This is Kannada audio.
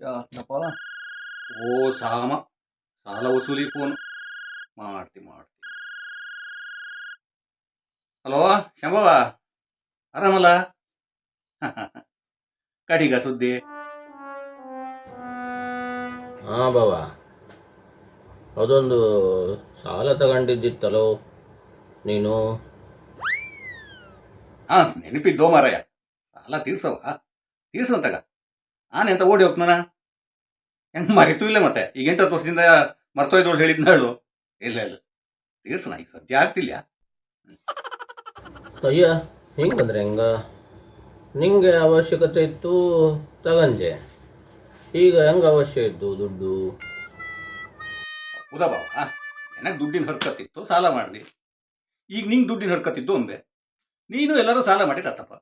ಯಾಕಪ್ಪ ಓ ಸಾಮ. ಸಾಲ ವಸೂಲಿ ಫೋನ್. ಮಾಡ್ತಿ ಮಾಡ್ತಿ. ಹಲೋ ಶಂಭವ? ಆರಾಮಲ್ಲ? ಕಡಿಗ ಸುದ್ದಿ. ಹಾ ಬಾವ ಅದೊಂದು ಸಾಲ ತಗೊಂಡಿದ್ದಿತ್ತಲೋ ನೀನು? ಹಾ ನೆನಪಿದ್ದೋ ಮಾರಾಯ. ಸಾಲ ತೀರ್ಸವ ತೀರ್ಸಂತಾಗ ಎಂತ ಓಡಿ ಹೋಗ್ತಾನ ಹೆಂಗ್ ಮರಿತು ಇಲ್ಲ ಮತ್ತೆ? ಈಗ ಎಂಟತ್ತು ವರ್ಷದಿಂದ ಮರ್ತೋಯ್ದೋಳು ಹೇಳಿದ್ನ ಹೇಳು ಇಲ್ಲ ಇಲ್ಲ. ತೀರ್ಸನ ಈಗ ಸದ್ಯ ಆಗ್ತಿಲ್ಲ. ಅಯ್ಯ ಹಿಂಗೆ ಬಂದ್ರೆ ಹೆಂಗ? ನಿಂಗೆ ಅವಶ್ಯಕತೆ ಇತ್ತು ತಗಂಜೆ. ಈಗ ಹೆಂಗೆ ಅವಶ್ಯ ಇತ್ತು ದುಡ್ಡು? ಹೌದಾ ಬಾವ ನನಗೆ ದುಡ್ಡಿನ ಹರ್ಕತ್ತಿತ್ತು ಸಾಲ ಮಾಡಿದೆ. ಈಗ ನಿಂಗೆ ದುಡ್ಡಿನ ಹಡ್ಕತ್ತಿದ್ದು ಒಂದೆ. ನೀನು ಎಲ್ಲರೂ ಸಾಲ ಮಾಡಿ ತತ್ತಪ್ಪ